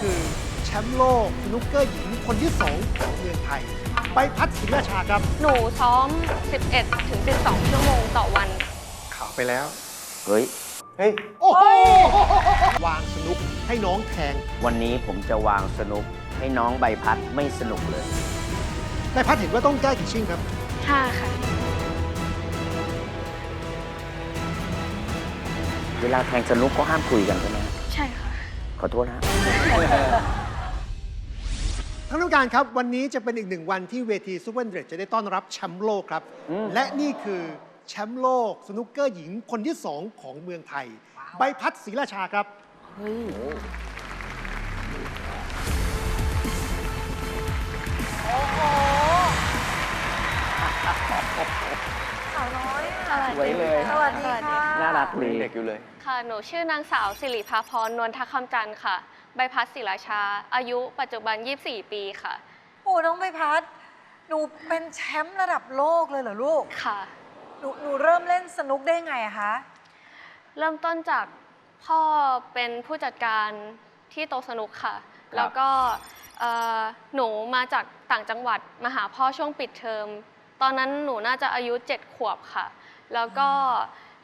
คือแชมป์โลกสนุกเกอร์หญิงคนที่ 2 ของเมืองไทยใบพัดศรีราชาครับหนูซ้อม 11 ถึง 12 ชั่วโมงต่อวัน ข่าวไปแล้ว เฮ้ย เฮ้ย โอ้โหวางสนุกให้น้องแทงวันนี้ผมจะวางสนุกให้น้องใบพัดไม่สนุกเลยใบพัดเห็นว่าต้องแก้กี่ชิ่งครับ 5 ค่ะ เวลาแทงสนุกก็ห้ามคุยกันใช่ไหมใช่ค่ะข อโทษนะท่านผู้การครับวันนี้จะเป็นอีกหนึ่งวันที่เวทีซูเปอร์เดรจะได้ต้อนรับแชมป์โลกครับอืมและนี่คือแชมป์โลกสนุกเกอร์หญิงคนที่ 2 ของเมืองไทย ใบพัดศรีราชาครับเฮ้ย สาวน้อยอะสวยเลย สวัสดีค่ะน่ารักยัดีงเด็กอยู่เลย ค่ะ หนูชื่อนางสาวสิริภาพรนวลทักคำจันทร์ค่ะ ใบพัดศิลาชา อายุปัจจุบัน 24 ปีค่ะ โอ้น้องใบพัด หนูเป็นแชมป์ระดับโลกเลยเหรอลูก ค่ะ หนูหนูเริ่มเล่นสนุกได้ไงอะคะ เริ่มต้นจากพ่อเป็นผู้จัดการที่โตะสนุกค่ะ แล้วก็เอ่อหนูมาจากต่างจังหวัดมาหาพ่อช่วงปิดเทอมต อนนั้นหนูน่าจะอายุ7ขวบค่ะ แล้วก็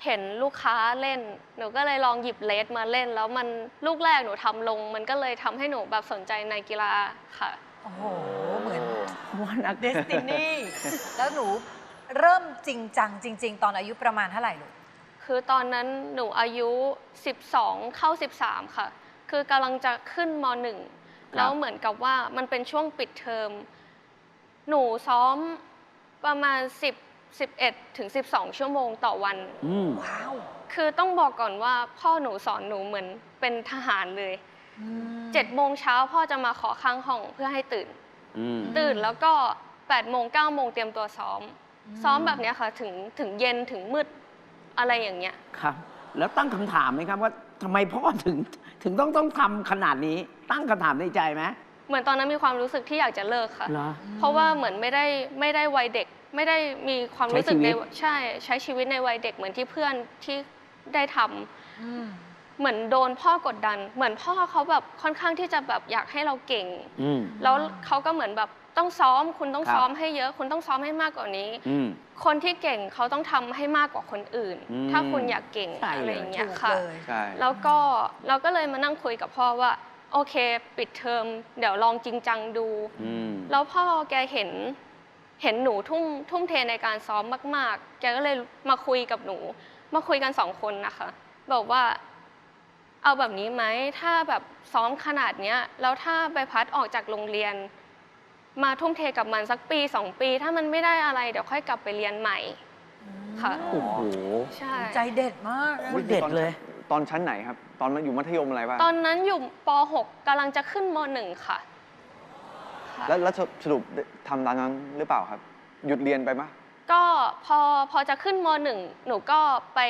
เห็นลูกค้าเล่น หนูก็เลยลองหยิบเลสมาเล่น แล้วมันลูกแรกหนูทำลง มันก็เลยทำให้หนูแบบสนใจในกีฬาค่ะ โอ้โห เหมือนว่านักเดสตินีแล้วหนูเริ่มจริงจังจริง ๆ ตอนอายุประมาณเท่าไหร่ลูก คือตอนนั้นหนูอายุ 12 เข้า 13 ค่ะ คือกำลังจะขึ้นม .1 แล้วเหมือนกับว่ามันเป็นช่วงปิดเทอม หนูซ้อม ประมาณ 10 11ถึง12 ชั่วโมงต่อวัน อืมว้าวคือต้องบอกก่อนว่าพ่อหนูสอนหนูเหมือนเป็นทหารเลยอืม7โมงเช้าพ่อจะมาขอข้างห้องเพื่อให้ตื่น อืมตื่นแล้วก็8โมง9โมงเตรียมตัวซ้อม ซ้อมแบบเนี้ยค่ะถึงถึงเย็นถึงมืดอะไรอย่างเงี้ย ครับ แล้วตั้งคำถามไหมครับว่าทำไมพ่อถึงถึงต้องต้องทำขนาดนี้ ตั้งคำถามในใจไหม เหมือนตอนนั้นมีความรู้สึกที่อยากจะเลิกค่ะ เหรอ เพราะว่าเหมือนไม่ได้ไม่ได้วัยเด็ก ไม่ได้มีความรู้สึกใช้ชีในวิต ใช่ใช้ชีวิตในวัยเด็กเหมือนที่เพื่อนที่ได้ทำอืมเหมือนโดนพ่อกดดัน เหมือนพ่อเขาแบบค่อนข้างที่จะแบบอยากให้เราเก่ง อืม แล้วเขาก็เหมือนแบบต้องซ้อม คุณต้องครับ ซ้อมให้เยอะ คุณต้องซ้อมให้มากกว่านี้ อืม คนที่เก่งเขาต้องทำให้มากกว่าคนอื่น อืม ถ้าคุณอยากเก่งใช่เลย อะไรอย่างเงี้ถูยกค่ะ เลย ใช่ แล้วก็เราก็เลยมานั่งคุยกับพ่อว่า โอเค ปิดเทอมเดี๋ยวลองจริงจังดู อืมแล้วพ่อแกเห็น เห็นหนูทุ่มทุ่มเทในการซ้อมมาก ๆ แกก็เลยมาคุยกับหนู มาคุยกันสองคนนะคะ บอกว่า เอาแบบนี้ไหม ถ้าแบบซ้อมขนาดเนี้ย แล้วถ้าใบพัดออกจากโรงเรียน มาทุ่มเทกับมันสักปีสองปี ถ้ามันไม่ได้อะไรเดี๋ยวค่อยกลับไปเรียนใหม่ ค่ะ โอ้โห ใช่ ใจเด็ดมากนะอุ๊ย เด็ดเลย ตอนชั้นไหนครับ ตอนอยู่มัธยมอะไรบ้างตอนนั้นอยู่ป .6 กำลังจะขึ้นม .1 ค่ะค่ะ แล้วแล้วสรุปทำตามนั้นหรือเปล่าครับ หยุดเรียนไปปะก็พอพอจะขึ้นมหนึ่งหนูก็ไป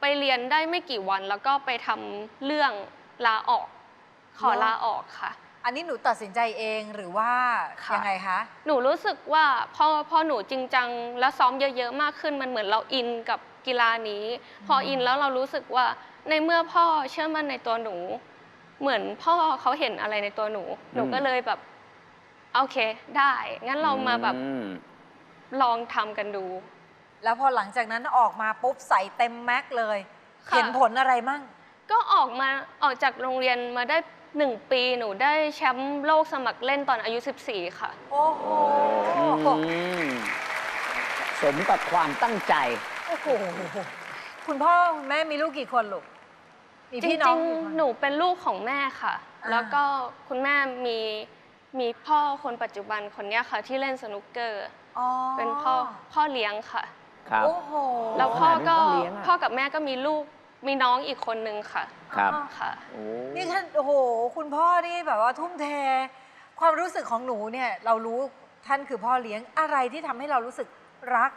ไปเรียนได้ไม่กี่วัน แล้วก็ไปทำเรื่องลาออก ขอลาออกค่ะ อันนี้หนูตัดสินใจเองหรือว่าค่ะ ยังไงคะ หนูรู้สึกว่าพอพอหนูจริงจังแล้วซ้อมเยอะๆมากขึ้นมันเหมือนเราอินกับกีฬานี้ พออินแล้วเรารู้สึกว่า ในเมื่อพ่อเชื่อมั่นในตัวหนู เหมือนพ่อเขาเห็นอะไรในตัวหนู หนูก็เลยแบบ โอเค ได้ งั้นเรามาแบบอืม ลองทำกันดู แล้วพอหลังจากนั้นออกมาปุ๊บใส่เต็มแม็กซ์เลย ค่ะ เห็นผลอะไรมั่ง ก็ออกมาออกจากโรงเรียนมาได้หนึ่งปีหนูได้แชมป์โลกสมัครเล่นตอนอายุ 14 ค่ะ โอ้โห อืมสมกับความตั้งใจ โอ้โห คุณพ่อ คุณแม่มีลูกกี่คนลูก มีจพี่น้ริองงกี่คนๆ หนูเป็นลูกของแม่ค่ะ อ่า แล้วก็คุณแม่มีมีพ่อคนปัจจุบันคนเนี้ยค่ะ ที่เล่นสนุกเกอร์ อ๋อเป็นพ่อพ่อเลี้ยงค่ะ ครับ โอ้โหแล้วพ่อก็ขนาดเป็นพ่อเลี้ยงอะ พ่อกับแม่ก็มีลูกมีน้องอีกคนนึงค่ะครับค่ะ โอ้นี่ท่านโอ้โห คุณพ่อนี่แบบว่าทุ่มเท ความรู้สึกของหนูเนี่ย เรารู้ท่านคือพ่อเลี้ยงอะไรที่ทำให้เรารู้สึกรัก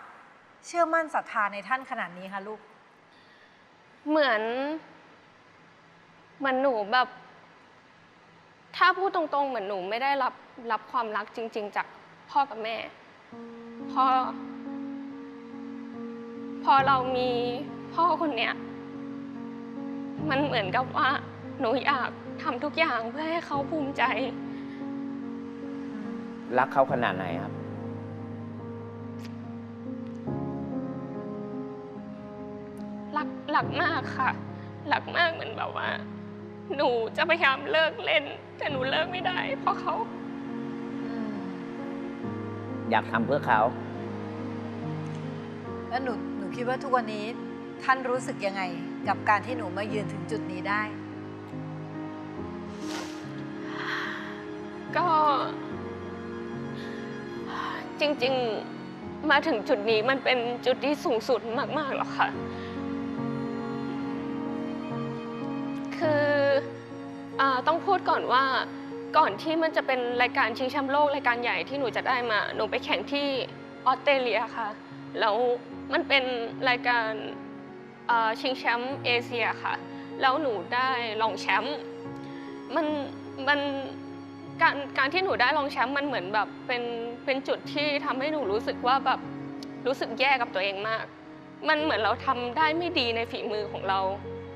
เชื่อมั่นศรัทธาในท่านขนาดนี้คะลูก เหมือน เหมือนหนูแบบ ถ้าพูดตรงๆ เหมือนหนูไม่ได้รับรับความรักจริง ๆ จากพ่อกับแม่ พอ พอเรามีพ่อคนเนี้ย มันเหมือนกับว่า หนูอยากทำทุกอย่างเพื่อให้เขาภูมิใจ รักเขาขนาดไหนครับ รักรักมากค่ะ รักมากเหมือนแบบว่า หนูจะพยายามเลิกเล่น แต่หนูเลิกไม่ได้ เพราะเขาอืมอยากทำเพื่อเขา แล้วหนูหนูคิดว่าทุกวันนี้ท่านรู้สึกยังไง กับการที่หนูมายืนถึงจุดนี้ได้ ก็ จริงๆ มาถึงจุดนี้มันเป็นจุดที่สูงสุดมากๆหรอกค่ะ คือ อาต้องพูดก่อนว่าก่อนที่มันจะเป็นรายการชิงแชมป์โลกรายการใหญ่ที่หนูจะได้มา หนูไปแข่งที่ออสเตรเลียค่ะ แล้วมันเป็นรายการชิงแชมป์เอเชียค่ะ แล้วหนูได้รองแชมป์ มัน มันการการที่หนูได้รองแชมป์มันเหมือนแบบเป็น เป็นจุดที่ทำให้หนูรู้สึกว่าแบบรู้สึกแย่กับตัวเองมาก มันเหมือนเราทำได้ไม่ดีในฝีมือของเรา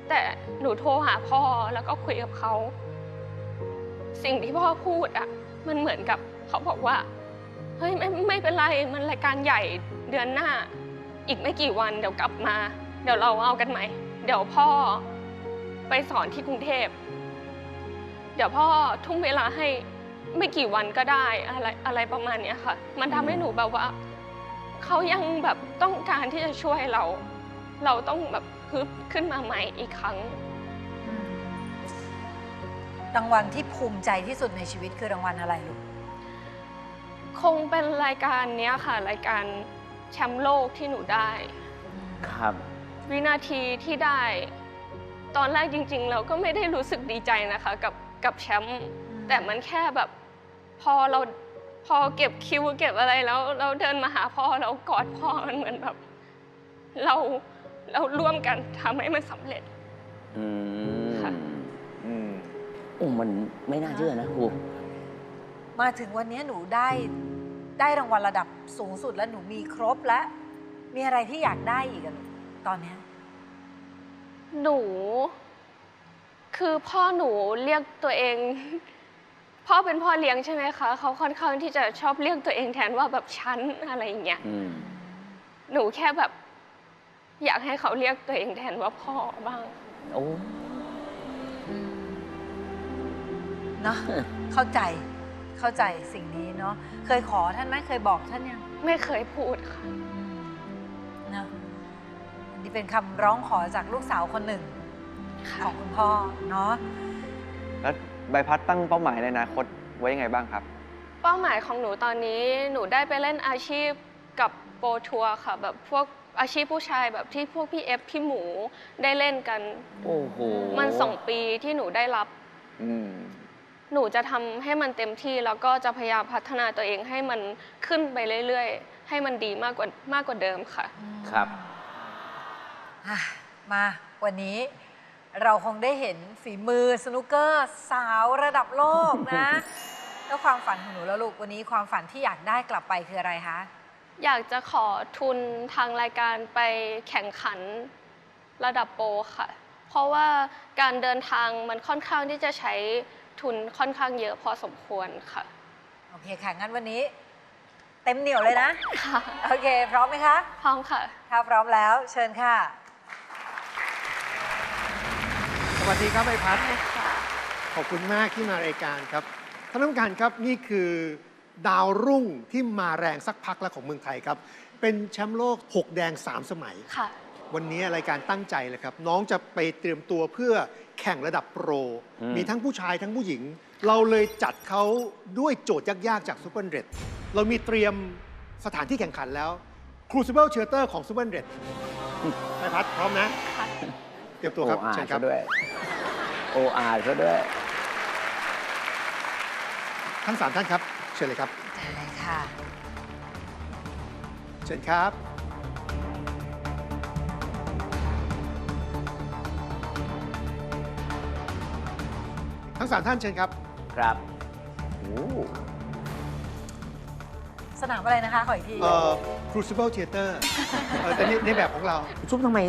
แต่หนูโทรหาพ่อแล้วก็คุยกับเขา สิ่งที่พ่อพูดอะ มันเหมือนกับเขาบอกว่า เฮ้ยไม่ไม่เป็นไรมันรายการใหญ่เดือนหน้า อีกไม่กี่วันเดี๋ยวกลับมา เดี๋ยวเราเอากันใหม่ เดี๋ยวพ่อไปสอนที่กรุงเทพ เดี๋ยวพ่อทุ่มเวลาให้ไม่กี่วันก็ได้อะไรอะไรประมาณเนี้ยค่ะ มันทำให้หนูแบบว่า เขายังแบบต้องการที่จะช่วยเรา เราต้องแบบ ฮึบขึ้นมาใหม่อีกครั้งอืมรางวัลที่ภูมิใจที่สุดในชีวิตคือรางวัลอะไรลูก คงเป็นรายการเนี้ยค่ะรายการแชมป์โลกที่หนูได้ ครับ วินาทีที่ได้ ตอนแรกจริง ๆ เราก็ไม่ได้รู้สึกดีใจนะคะ กับกับแชมป์แต่มันแค่แบบพอเราพอเก็บคิวเก็บอะไรแล้ว เราเดินมาหาพ่อเรากอดพ่อมันเหมือนแบบ เรา เราร่วมกันทำให้มันสำเร็จ อืมค่ะ อืม โอ้มันไม่น่าเชื่อนะครูมาถึงวันนี้หนูได้ได้รางวัลระดับสูงสุดแล้วหนูมีครบแล้ว มีอะไรที่อยากได้อีกอะลูกตอนเนี้ยหนู คือพ่อหนูเรียกตัวเอง พ่อเป็นพ่อเลี้ยงใช่ไหมคะเขาค่อนข้างที่จะชอบเรียกตัวเองแทนว่าแบบฉันอะไรอย่างเงี้ย อืม หนูแค่แบบ อยากให้เขาเรียกตัวเองแทนว่าพ่อบ้าง โอ้เนาะเข้าใจเข้าใจสิ่งนี้เนาะเคยขอท่านไหมเคยบอกท่านยังไม่เคยพูดค่ะเนอะอันนี้เป็นคำร้องขอจากลูกสาวคนหนึ่งค่ะของคุณพ่อเนาะแล้วใบพัดตั้งเป้าหมายในอนาคตไว้ยังไงบ้างครับ เป้าหมายของหนูตอนนี้หนูได้ไปเล่นอาชีพกับโปรทัวร์ค่ะ แบบพวก อาชีพผู้ชายแบบที่พวกพี่เอฟพี่หมูได้เล่นกัน โอ้โหมันสองปีที่หนูได้รับ อืม หนูจะทำให้มันเต็มที่แล้วก็จะพยายามพัฒนาตัวเองให้มันขึ้นไปเรื่อยๆ ให้มันดีมากกว่ามากกว่าเดิมค่ะ ครับ อะมา วันนี้เราคงได้เห็นฝีมือสนุกเกอร์สาวระดับโลกนะ แล้วความฝันของหนูแล้วลูก วันนี้ความฝันที่อยากได้กลับไปคืออะไรคะ อยากจะขอทุนทางรายการไปแข่งขันระดับโปรค่ะ เพราะว่าการเดินทางมันค่อนข้างที่จะใช้ทุนค่อนข้างเยอะพอสมควรค่ะ โอเคค่ะ งั้นวันนี้ เต็มเหนียวเลยนะ ค่ะ โอเค พร้อมไหมคะ พร้อมค่ะ ถ้าพร้อมแล้ว เชิญค่ะ สวัสดีครับไอพัฒน์ขอบคุณมากที่มารายการครับท่านผู้การครับนี่คือ ดาวรุ่งที่มาแรงสักพักแล้วของเมืองไทยครับ เป็นแชมป์โลก 6 แดง 3 สมัย ค่ะ วันนี้รายการตั้งใจเลยครับ น้องจะไปเตรียมตัวเพื่อแข่งระดับโปร อืม มีทั้งผู้ชายทั้งผู้หญิง เราเลยจัดเขาด้วยโจทย์ยาก ๆ จากซูเปอร์เรดเรามีเตรียมสถานที่แข่งขันแล้ว Crucible Theater ของซูเปอร์เรดไอพัฒน์พร้อมนะ ค่ะ เตรียมตัวครับโออาเชิญครัซะบ ด้วยโออาซะด้วย ทั้งสามท่านครับ เชิญเลยครับเชิญเลยค่ะ เชิญครับ ทั้งสามท่านเชิญครับ ครับโอ้สนามอะไรนะคะ ขออีกที เอ่อ Crucible Theater เอ่อแต่ในในแบบของเรา ซุปทำไม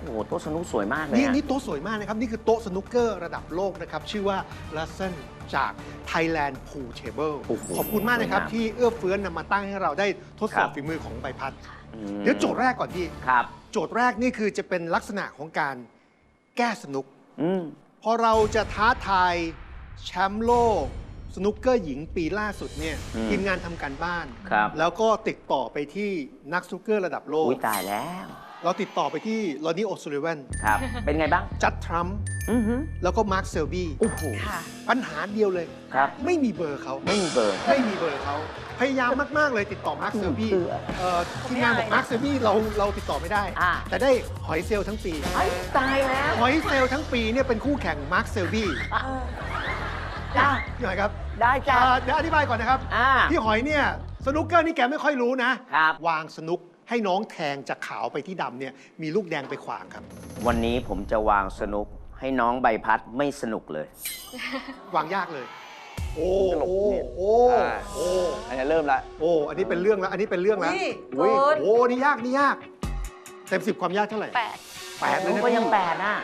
โอ้โหโต๊ะสนุกสวยมากเลยนี่อะนี่โต๊ะสวยมากนะครับ นี่คือโต๊ะสนุกเกอร์ระดับโลกนะครับ ชื่อว่า l a s s o n จาก Thailand Pool Table โอ้โหขอบคุณมากนะครับ สวยงามที่เอื้อเฟื้อนนำมาตั้งให้เราได้ทดสอบครับ ฝีมือของใบพัด อืมเดี๋ยวโจทย์แรกก่อนพี่ ครับ โจทย์แรกนี่คือจะเป็นลักษณะของการแก้สนุก อืม พอเราจะท้าทายแชมป์โลก สนุกเกอร์หญิงปีล่าสุดเนี่ยอืมทีมงานทำการบ้าน ครับ แล้วก็ติดต่อไปที่นักสนุกเกอร์ระดับโลก อุ้ยตายแล้ว เราติดต่อไปที่ลอนนี่โอซูลิเวนครับ เป็นไงบ้าง จัดทรัมป์อือหือแล้วก็มาร์คเซลบี้โอ้โห ค่ะ ปัญหาเดียวเลย ครับ ไม่มีเบอร์เขา ไม่มีเบอร์ ไม่มีเบอร์เขา พยายามมาก ๆ เลยติดต่อมาร์คเซลบี้เบื่อเอ่อทีมงานบอกมาร์คเซลบี้เราเราติดต่อไม่ได้ อ่า แต่ได้หอยเซลทั้งปี ไอ้ตายแล้วหอยเซลทั้งปีเนี่ยเป็นคู่แข่งมาร์คเซลบี้จ้าพี่หอยครับได้จ้าเอ่อเดี๋ยวอธิบายก่อนนะครับ อ่าพี่หอยเนี่ยสนุกเกอร์นี่แกไม่ค่อยรู้นะครับ วางสนุก ให้น้องแทงจากขาวไปที่ดำเนี่ยมีลูกแดงไปขวางครับ วันนี้ผมจะวางสนุกให้น้องใบพัดไม่สนุกเลย วางยากเลย โอ้ตลกโอ้เนี่ยโอ้อ่าโอ้อันนี้เริ่มละโอ้อันนี้เป็นเรื่องแล้วอันนี้เป็นเรื่องแล้วนี่อุ้ยเกินโอ้นี่ยากนี่ยากเต็มสิบความยากเท่าไหร่แปดแปดเลยนะก็ยังพี่แปดน่ะ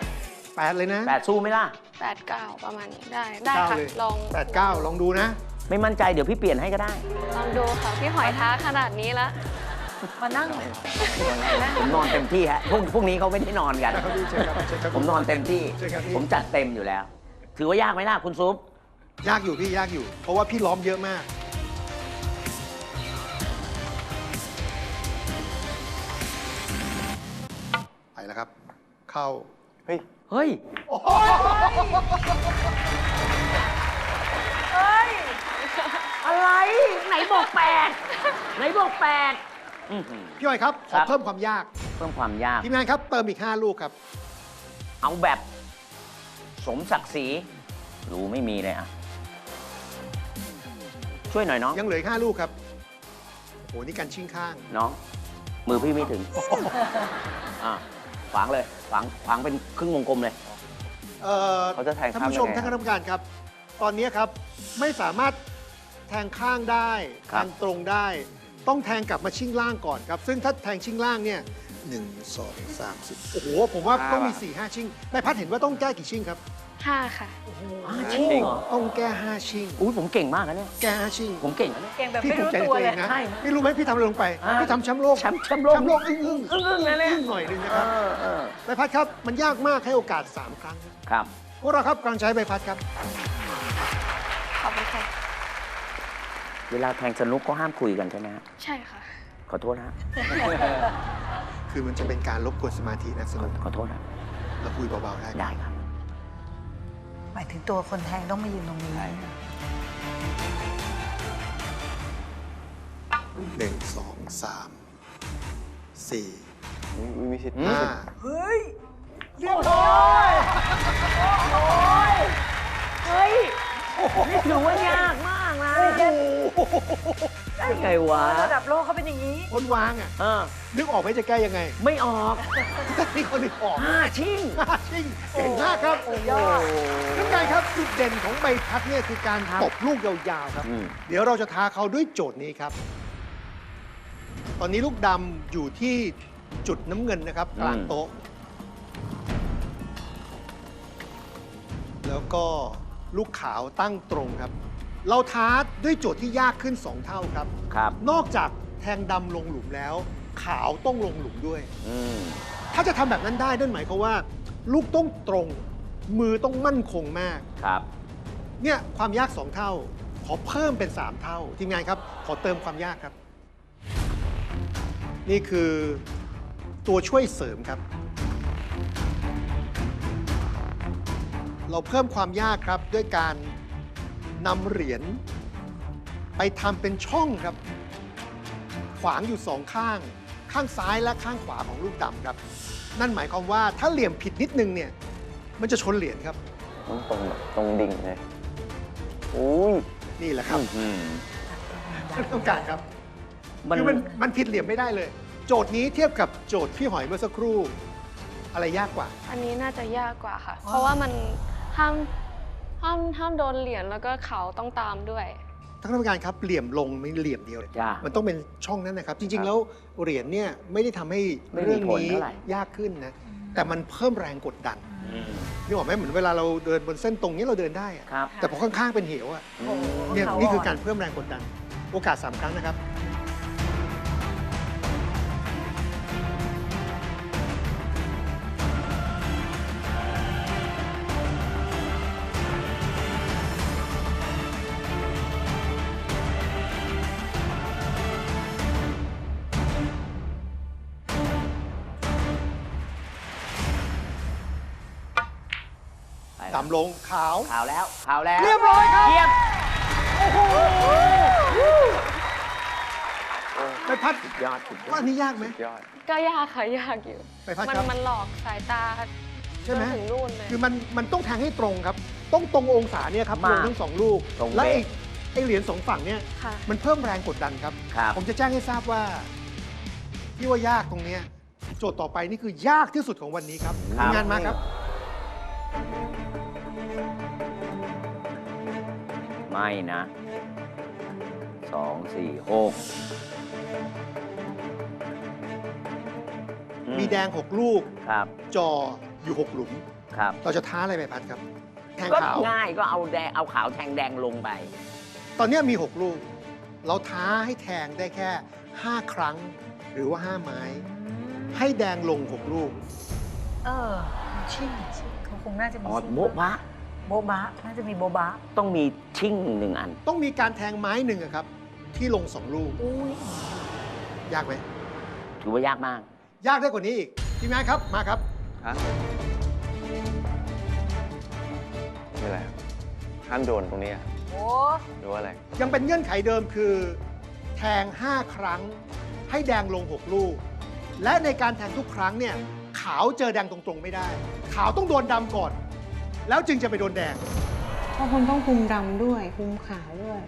แปดเลยนะแปดสู้ไหมล่ะแปดเก้าประมาณนี้ได้ได้เก้าค่ะเลยลองแปดเก้าลองดูนะ ไม่มั่นใจเดี๋ยวพี่เปลี่ยนให้ก็ได้ ลองดูค่ะพี่หอยท้าขนาดนี้แล้ว มานั่งผมนอนเต็มที่ฮะพวกพวกนี้เขาไม่ได้นอนกันครับพี่เชิญครับเชิญครับผมนอนเต็มที่เชิญครับพี่ ผมจัดเต็มอยู่แล้ว ถือว่ายากไหมล่ะคุณซุป ยากอยู่พี่ยากอยู่ เพราะว่าพี่ล้อมเยอะมาก ไปแล้วครับ เข้า เฮ้ย เฮ้ย เฮ้ย อะไร ไหนบอกแปดไหนบอกแปด อื้อหือ พี่หอยครับ ขครัอบ เพิ่มความยาก เพิ่มความยาก ทีมงานครับ เติมอีก 5 ลูกครับ เอาแบบ สมศักดิ์ศรีรู้ไม่มีเลยอะ ช่วยหน่อยน้อง ยังเหลืออีก5ลูกครับ โอ้โห นี่การชิงข้าง น้อง มือพี่ไม่ถึง อะขวางเลย ขวางขวางเป็นครึ่งวงกลมเลย เอ่อเขาจะแทงท่านข้ามผู้ชมยังไงท่านคณะกรรมการครับ ตอนนี้ครับ ไม่สามารถแทงข้างได้คแทรับงตรงได้ ต้องแทงกลับมาชิ่งล่างก่อนครับ ซึ่งถ้าแทงชิ่งล่างเนี่ยหนึ่งสองสามสี่โอ้โห ผมว่าต้องมี4ี่ห้าชิ่งนายพัดเห็นว่าต้องแก้กี่ชิ่งครับห้าค่ะอ่าจริงเหรอ ต้องแก้ห้าชิ่งอุ้ยผมเก่งมากนะเนี่ย แก้ห้าชิ่งผมเก่งนะเนี่ย เก่งแบบพี่ไม่ภูรู้มิใจในตัวตัวเลเอยงนะใช่พี่รู้ไหมพี่ทำอะไรลงไป อ่าพี่ทำแชมป์โลกแชมป์แชมป์โลก แชมป์โลกอึ้งอึ้งอึ้งอึ้งนะเนี่ยอึ้งหน่อยหนึงนะเอครับอเออใบพัดครับมันยากมากให้โอกาส3ครั้งครับครับ พวกเราครับกำลังใช้ใบพัดครับ ขอบคุณค่ะ เวลาแทงสนุกก็ห้ามคุยกันใช่ไหมฮะใช่ค่ะ ขอโทษนะฮะคือมันจะเป็นการรบกวนสมาธินะสขอนุกขอโทษนะเราคุยเบาๆได้ได้ครับ หมายถึงตัวคนแทงต้องมายืนตรงนี้ หนึ่งสองสามสี่มีมีสิทธิ์ห้าเฮ้ยเฮ้ย นี่ถือว่ายากมากนะได้ไงวะ ระดับโลกเขาเป็นอย่างนี้ คนวางอะเออ นึกออกไหมจะแก้ยังไงไม่ออกแต่นี่คนนึกออกห้าชิ่ง จริงเก่งมากครับโอ้โหน้ำกายครับจุดเด่นของใบพัดเนี่ยคือการครับตบลูกยาวๆครับ อืม เดี๋ยวเราจะท้าเขาด้วยโจทย์นี้ครับ ตอนนี้ลูกดำอยู่ที่จุดน้ำเงินนะครับกลางโต๊ะ แล้วก็ลูกขาวตั้งตรงครับ เราท้าด้วยโจทย์ที่ยากขึ้น 2 เท่าครับ ครับ นอกจากแทงดำลงหลุมแล้ว ขาวต้องลงหลุมด้วย อืม ถ้าจะทำแบบนั้นได้นั่นหมายความว่า ลูกต้องตรง มือต้องมั่นคงมาก ครับ เนี่ยความยาก 2 เท่า ขอเพิ่มเป็น 3 เท่า ทีมงานครับ ขอเติมความยากครับ นี่คือตัวช่วยเสริมครับ เราเพิ่มความยากครับด้วยการ นำเหรียญไปทำเป็นช่องครับ ขวางอยู่สองข้าง ข้างซ้ายและข้างขวาของลูกดำครับ นั่นหมายความว่าถ้าเหลี่ยมผิดนิดนึงเนี่ย มันจะชนเหรียญครับ ต้องตรงแบบตรงดิ่งเลยอุ้ยนี่แหละครับอืมต้องการครับมันคือมันมันผิดเหลี่ยมไม่ได้เลย โจทย์นี้เทียบกับโจทย์พี่หอยเมื่อสักครู่ อะไรยากกว่า อันนี้น่าจะยากกว่าค่ะ เพราะว่ามันห้าม ห้ามห้ามโดนเหรียญแล้วก็เขาต้องตามด้วย ท่านกรรมการครับเหลี่ยมลงไม่เหลี่ยมเดียวเลยจ้ามันต้องเป็นช่องนั้นนะครับจครัริงบๆแล้วเหรียญเนี่ยไม่ได้ทำให้ไม่มีเรื่องผลนี้เท่าไหร่ ยากขึ้นนะแต่มันเพิ่มแรงกดดันนี่บอกไหมเหมือนเวลาเราเดินบนเส้นตรงนี้เราเดินได้อะครับ แต่พอข้างๆเป็นเหวอะโอ้โหเนี่ยเขานี่คืออ่การเพิ่มแรงกดดัน โอกาส3ครั้งนะครับ ต่ำลงขาว ข่าวแล้วข่าวแล้วเรียบร้อยครับ เยี่ยมไปพัดสุดยอดสุดยอว่าดอันนี้ยากไหมยอด ก็ยากค่ะยากอยู่ ไปพัดมันครับ มันหลอกสายตาใช่ไหมจนถึงนู่นเลย คือมันมันต้องแทงให้ตรงครับ ต้องตรงองศาเนี่ยครับลมางทั้งสองลูก ตรงและเป๊ะ ไอ้ไอ้เหรียญสองฝั่งเนี่ยค่ะ มันเพิ่มแรงกดดันครับ ครับ ผมจะแจ้งให้ทราบว่า ที่ว่ายากตรงเนี้ยโจทย์ต่อไปนี่คือยากที่สุดของวันนี้ครับครับ ทีมงานมาครับ ไม่นะสองสี่หกอืมีแดง 6 ลูก ครับ จออยู่ 6 หลุม ครับ เราจะท้าอะไรไปพัดครับ แทงก็ขาว ง่ายก็เอาแดงเอาขาวแทงแดงลงไป ตอนเนี้ยมี 6 ลูก เราท้าให้แทงได้แค่ 5 ครั้ง หรือว่า 5 ไม้ ให้แดงลง 6 ลูก เออชิ่งชิ่งเขาคงน่าจะมีอ๋อชิ่งโบ๊ะบะ โบบะน่าจะมีโบบะต้องมีชิ่งหนึ่งอัน ต้องมีการแทงไม้หนึ่งอะครับ ที่ลง2ลูก อุ้ยยากไหม ถือว่ายากมาก ยากได้กว่านี้อีกทีมงานครับมาครับ ฮะไม่อะไรครับห้ามโดนตรงนี้อะโอ้หรือว่าอะไร ยังเป็นเงื่อนไขเดิมคือ แทง 5 ครั้ง ให้แดงลง 6 ลูก และในการแทงทุกครั้งเนี่ยขาวเจอแดงตรงๆไม่ได้ ขาวต้องโดนดำก่อน แล้วจึงจะไปโดนแดง เพราะคุณต้องคุมดำด้วย คุมขาวด้วย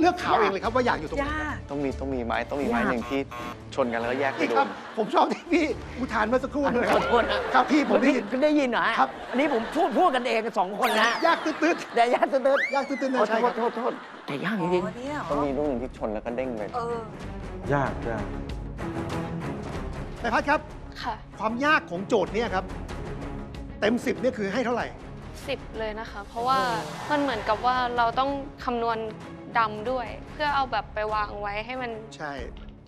เลือกขาวเองเลยครับว่าอยากอยู่ตรงไหนยาก ต้องมีต้องมีไม้ต้องมีไม้ยากหนึ่งที่ชนกันแล้วก็แยกให้พี่โดครับ น ผมชอบที่พี่อุทานเมื่อสักครู่เลยขอโทษนะ ครับพี่ผมได้ยิน คุณได้ยินเหรอฮะครับ อันนี้ผมพูดพูดกันเองสองคนนะยากตืดแต่ยากตืดๆยากตืดๆๆนะโทษใช่โทครัษบโทษโทษแต่ยากจอ๋ริงอเนี่ยเหรอต้องมีลูกหนึ่งที่ชนแล้วก็เด้งไป เออ ยากยากแต่พัดครับ ค่ะ ความยากของโจทย์เนี่ยครับ เต็ม 10เนี่ยคือให้เท่าไหร่สิบเลยนะคะ เพราะว่ามันเหมือนกับว่าเราต้องคำนวณดำด้วย เพื่อเอาแบบไปวางไว้ให้มัน ใช่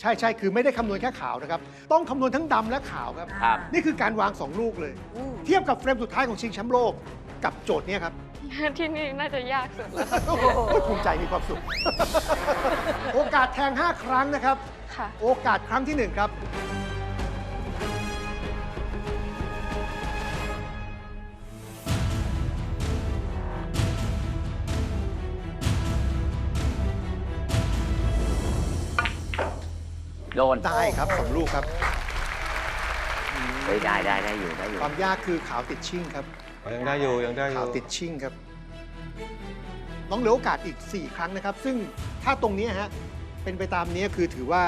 ใช่ใช่คือไม่ได้คำนวณแค่ขาวนะครับ ต้องคำนวณทั้งดำและขาวครับ ครับ นี่คือการวาง 2 ลูกเลยอู้เทียบกับเฟรมสุดท้ายของชิงแชมป์โลกกับโจทย์เนี่ยครับ ที่นี่น่าจะยากสุดแล้วโอ้โหภูมิใจมีความสุข โอกาสแทง 5 ครั้งนะครับ ค่ะ โอกาสครั้งที่ 1 ครับ โดนได้ครับสองลูกครับ เฮ้ยได้ได้ได้อยู่ได้อยู่ความยากคือขาวติดชิ่งครับยังได้อยู่ยังได้อขาวยู่ติดชิ่งครับ น้องเหลือโอกาสอีก 4 ครั้งนะครับ ซึ่งถ้าตรงนี้ฮะเป็นไปตามนี้คือถือว่า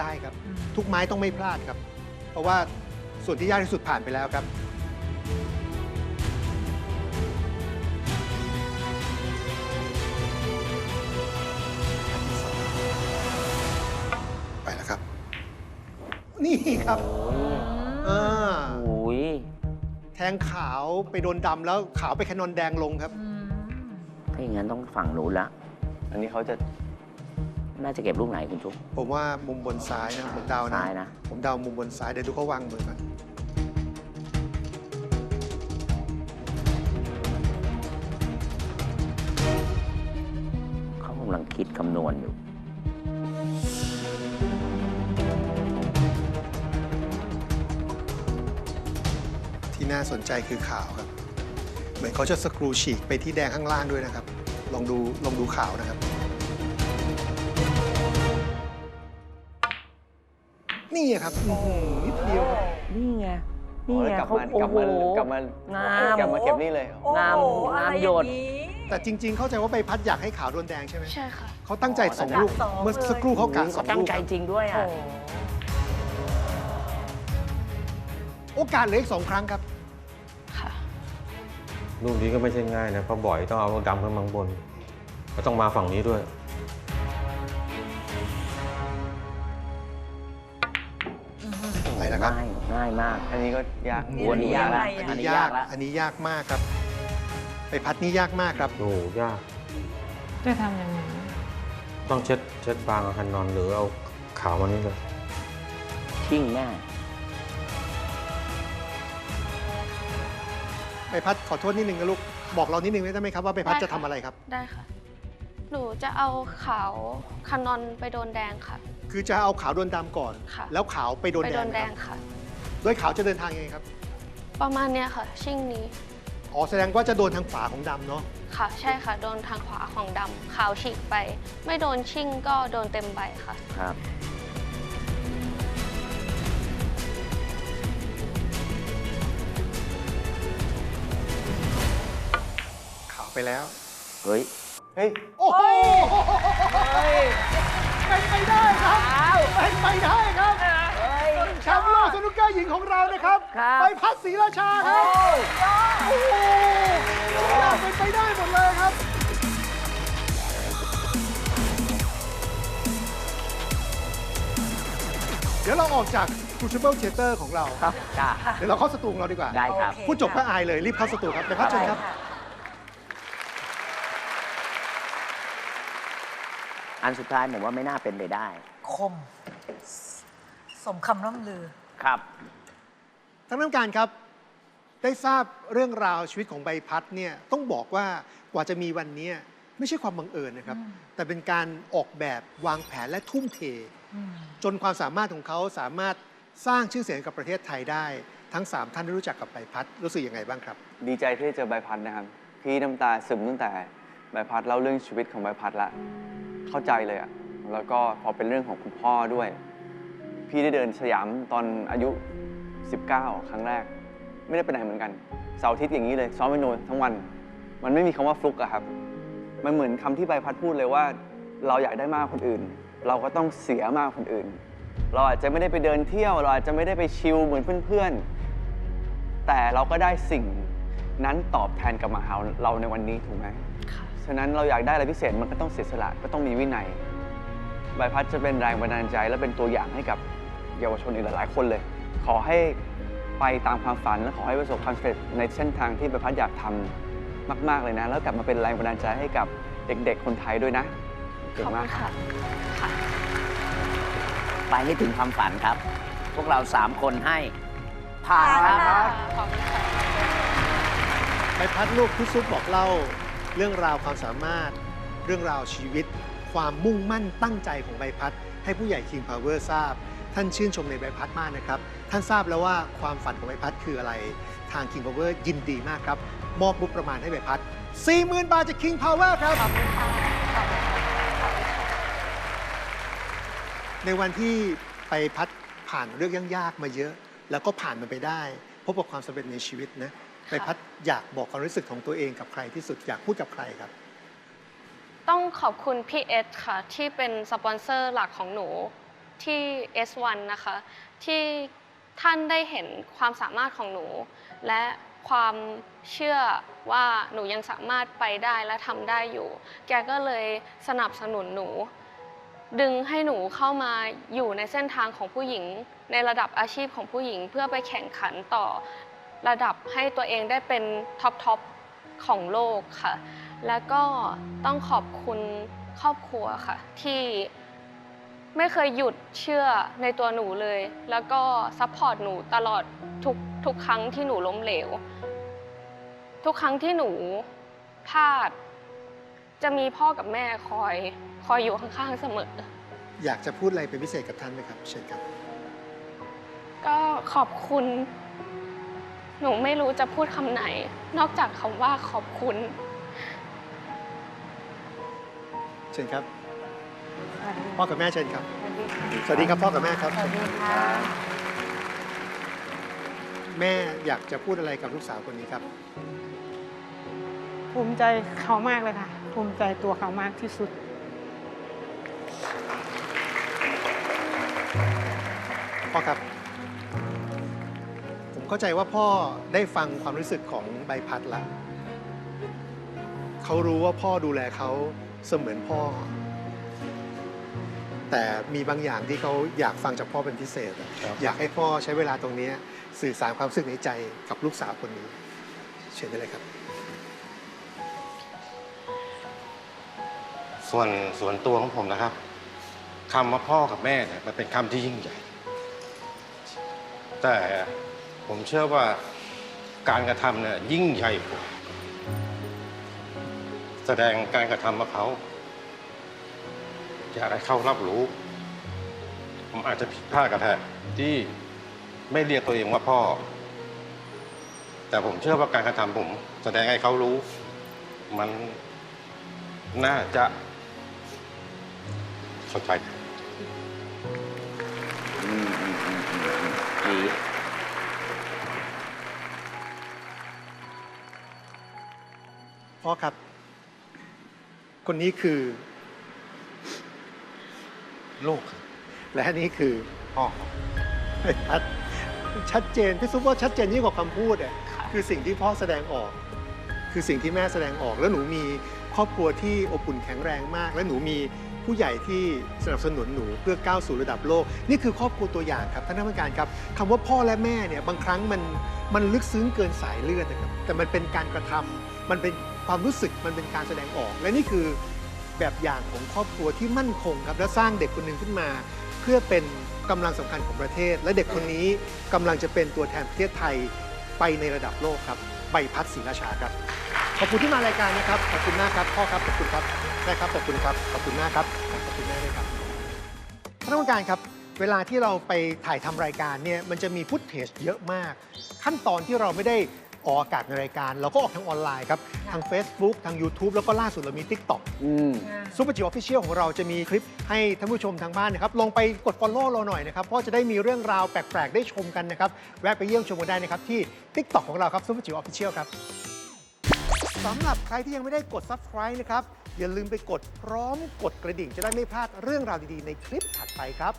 ได้ครับ ทุกไม้ต้องไม่พลาดครับ เพราะว่าส่วนที่ยากที่สุดผ่านไปแล้วครับ นี่ครับอ่าโอ้ยแทงขาวไปโดนดำแล้วขาวไปแคนนอนแดงลงครับอืมถ้าอย่างนั้นต้องฝั่งนู้นละ อันนี้เขาจะน่าจะเก็บลูกไหนคุณชุกผมว่ามุมบนซ้ายนะผมเดานะซ้ายนะ ผมเดามุมบนซ้ายเดี๋ยวดูเขาวางมือก่อนเขากำลังคิดคำนวณอยู่าสนใจคือขาวครับ เหมือนเขาจะสกรูฉีกไปที่แดงข้างล่างด้วยนะครับ ลองดูลองดูขาวนะครับ นี่ครับอื้อหือนิดเดียวครับนี่ไงอ๋นี่อไงแล้วกลับเขามาโอ้กลับโห มากลับมางาม กลับมาเก็บนี่เลยโอ้โหงามอะไรงามโยนอางนี้ แต่จริง ๆ เข้าใจว่าใบพัดอยากให้ขาวโดนแดงใช่ไหมใช่ค่ะ เขาตั้งใจอ๋อสองตั้งใจลูก สองเมื่อเลยสักครู่เขากะสเขาองตั้งลูกใจครับจริงด้วยโอ้อะ โห โอกาสเหลืออีกสองครั้งครับค่ะ ลูกนี้ก็ไม่ใช่ง่ายนะเพราะบ่อยต้องเอาดำขึ้นมาข้างบน ก็ต้องมาฝั่งนี้ด้วยโายมาก อันนี้ก็ยากโอ้อันนี้ยากละอันอันนี้นี้ยากยากละอันนี้ยากมากครับ ไปพัดนี่ยากมากครับ โอ้ยาก จะทำยังไง ต้องเช็ดเช็ดบางกับคันนอนหรือเอาขาวมานี่เลย ชิ่งแน่ ไปพัดขอโทษนิดนึงนะลูก บอกเรานิดนึงได้ไหมครับว่าไปพัดได้จะทำค่ะอะไรครับ ได้ค่ะ หนูจะเอาขาวคันนอนไปโดนแดงค่ะ คือจะเอาขาวโดนดำก่อน ค่ะ แล้วขาวไปโดนไปแดโดงนแดงนะครับค่ะ โดยขาวจะเดินทางยังไงครับ ประมาณเนี้ยค่ะ ชิ่งนี้อ๋อแสดงว่าจะโดนทางขวาของดำเนาะ ค่ะ ใช่ค่ะ โดนทางขวาของดำขาวฉีกไป ไม่โดนชิ่งก็โดนเต็มใบค่ะ ครับ ไปแล้ว เฮ้ย เฮ้ย โอ้โหเป็นไปได้ครับเป็นไปได้ครับแชมป์โลกสนุกเกอร์หญิงของเรานะครับครับไปพัดศรีราชาครับโอ้โหทุกอย่างเป็นไปได้หมดเลยครับเดี๋ยวเราออกจาก Crucible Theater ของเรา ครับจ้าเดี๋ยวเราเข้าสตูของเราดีกว่า ได้ครับโอเคพูดจบก็อายเลย รีบเข้าสตูครับไปพัดเชิญครับ อันสุดท้ายผมว่าไม่น่าเป็นไปได้ คม สมคำร่ำลือ ครับ ท่านผู้การครับ ได้ทราบเรื่องราวชีวิตของใบพัดเนี่ยต้องบอกว่ากว่าจะมีวันนี้ไม่ใช่ความบังเอิญนะครับ อืม แต่เป็นการออกแบบวางแผนและทุ่มเท อืม จนความสามารถของเขาสามารถสร้างชื่อเสียงให้กับประเทศไทยได้ ทั้ง 3 ท่านได้รู้จักกับใบพัดรู้สึกยังไงบ้างครับ ดีใจที่ได้เจอใบพัดนะครับ พี่น้ำตาซึมตั้งแต่ใบพัดเล่าเรื่องชีวิตของใบพัดละ เข้าใจเลยอะแล้วก็พอเป็นเรื่องของคุณพ่อด้วย พี่ได้เดินสยามตอนอายุ 19 ครั้งแรก ไม่ได้ไปไหนเหมือนกัน เสาร์อาทิตย์อย่างนี้เลย ซ้อมไปโนทั้งวัน มันไม่มีคำว่าฟลุกอะครับ มันเหมือนคำที่ใบพัดพูดเลยว่า เราอยากได้มากคนอื่น เราก็ต้องเสียมากคนอื่น เราอาจจะไม่ได้ไปเดินเที่ยว เราอาจจะไม่ได้ไปชิลเหมือนเพื่อนๆ แต่เราก็ได้สิ่งนั้นตอบแทนกลับมาหาเราในวันนี้ถูกไหมค่ะะนั้นเราอยากได้อะไรพิเศษมันก็ต้องเสียสละก็ต้องมีวินัย ใบพัดจะเป็นแรงบันดาลใจ และเป็นตัวอย่างให้กับเยาวชนอีกหลายๆคนเลย ขอให้ไปตามความฝันและขอให้ประสบความสำเร็จในเส้นทางที่ใบพัดอยากทำมาก ๆเลยนะ แล้วกลับมาเป็นแรงบันดาลใจให้กับเด็กๆ คนไทยด้วยนะเก่ขงอบมาคุกณค่ะค่ะไปให้ถึงความฝันครับ พวกเราสามคนให้ผ่านครับขอบคุณค่ะใบพัดลูกพี่ซุปบอกเล่า เรื่องราวความสามารถ เรื่องราวชีวิต ความมุ่งมั่นตั้งใจของใบพัด ให้ผู้ใหญ่ King Power ทราบ ท่านชื่นชมในใบพัดมากนะครับ ท่านทราบแล้วว่าความฝันของใบพัดคืออะไร ทาง King Power ยินดีมากครับ มอบงบประมาณให้ใบพัด 40,000 บาทจาก King Power ครับขอบคุณค่ะขอบในวันที่ไปพัดผ่านเรื่องยากๆมาเยอะ แล้วก็ผ่านมันไปได้ พบกับความสำเร็จในชีวิตนะ ไปพัดอยากบอกความรู้สึกของตัวเองกับใครที่สุดอยากพูดกับใครครับ ต้องขอบคุณพี่เอสค่ะ ที่เป็นสปอนเซอร์หลักของหนูที่ S1 นะคะ ที่ท่านได้เห็นความสามารถของหนู และความเชื่อว่าหนูยังสามารถไปได้และทำได้อยู่ แกก็เลยสนับสนุนหนู ดึงให้หนูเข้ามาอยู่ในเส้นทางของผู้หญิง ในระดับอาชีพของผู้หญิงเพื่อไปแข่งขันต่อ ระดับให้ตัวเองได้เป็นท็อปทอปของโลกค่ะ แล้วก็ต้องขอบคุณครอบครัวค่ะ ที่ไม่เคยหยุดเชื่อในตัวหนูเลย แล้วก็ซัพพอร์ตหนูตลอดทุกทุกครั้งที่หนูล้มเหลว ทุกครั้งที่หนูพลาด จะมีพ่อกับแม่คอยคอยอยู่ข้างๆเสมอ อยากจะพูดอะไรเป็นพิเศษกับท่านไหมครับ เชิญครับ ก็ขอบคุณ หนูไม่รู้จะพูดคำไหน นอกจากคำว่าขอบคุณ เชิญครับสวัสดีพ่อกับแม่เชิญครับสวัสดีค่ะสวัสดีครับพ่อกับแม่ครับ สวัสดีค่ะแม่อยากจะพูดอะไรกับลูกสาวคนนี้ครับ ภูมิใจเขามากเลยค่ะ ภูมิใจตัวเขามากที่สุด พ่อครับผม เข้าใจว่าพ่อได้ฟังความรู้สึกของใบพัดแล้วเขารู้ว่าพ่อดูแลเขาเสมือนพ่อ แต่มีบางอย่างที่เขาอยากฟังจากพ่อเป็นพิเศษอะครับอยากให้พ่อใช้เวลาตรงนี้สื่อสารความรู้สึกในใจกับลูกสาวคนนี้ เชิญได้เลยครับ ส่วนส่วนตัวของผมนะครับคำว่าพ่อกับแม่เนี่ยมันเป็นคำที่ยิ่งใหญ่ แต่ ผมเชื่อว่าการกระทำเนี่ยยิ่งใหญ่กว่าแสดงการกระทำของเขา อยากให้เขารับรู้ ผมอาจจะผิดพลาดกันแท้ที่ไม่เรียกตัวเองว่าพ่อ แต่ผมเชื่อว่าการกระทำผม แสดงให้เขารู้ มันน่าจะเข้าใจอืมอืมอืมอืมอืมดี พ่อครับ คนนี้คือ ลูกครับและอันนี้คือพ่อชัดชัดเจนพี่ซุปว่าชัดเจนยิ่งกว่าคำพูดอะคือสิ่งที่พ่อแสดงออก คือสิ่งที่แม่แสดงออก แล้วหนูมีครอบครัวที่อบอุ่นแข็งแรงมาก และหนูมีผู้ใหญ่ที่สนับสนุนหนูเพื่อก้าวสู่ระดับโลก นี่คือครอบครัวตัวอย่างครับท่านผู้การครับคำว่าพ่อและแม่เนี่ยบางครั้งมันมันลึกซึ้งเกินสายเลือดนะครับแต่มันเป็นการกระทำมันเป็น ความรู้สึกมันเป็นการแสดงออก และนี่คือแบบอย่างของครอบครัวที่มั่นคงครับและสร้างเด็กคนหนึ่งขึ้นมา เพื่อเป็นกำลังสำคัญของประเทศ และเด็กคนนี้กำลังจะเป็นตัวแทนประเทศไทยไปในระดับโลกครับใบพัดศรีราชาครับขอบคุณที่มารายการนะครับขอบคุณมากครับพ่อครับขอบคุณครับแม่ครับขอบคุณครับขอบคุณมากครับขอบคุณแม่ด้วยครับท่านผู้การครับ เวลาที่เราไปถ่ายทำรายการเนี่ยมันจะมีฟุตเทจเยอะมาก ขั้นตอนที่เราไม่ได้ ออกอากาศในรายการ เราก็ออกทางออนไลน์ครับ ทาง Facebook ทาง YouTube แล้วก็ล่าสุดเรามี TikTok อืม ซูเปอร์จิ๋วออฟฟิเชียลของเราจะมีคลิปให้ท่านผู้ชมทางบ้านนะครับลงไปกด Follow เราหน่อยนะครับ เพราะจะได้มีเรื่องราวแปลก ๆ ได้ชมกันนะครับ แวะไปเยี่ยมชมกันได้นะครับ ที่ TikTok ของเราครับซูเปอร์จิ๋วออฟฟิเชียลครับสำหรับใครที่ยังไม่ได้กด Subscribe นะครับอย่าลืมไปกดพร้อมกดกระดิ่งจะได้ไม่พลาดเรื่องราวดีๆ ในคลิปถัดไปครับ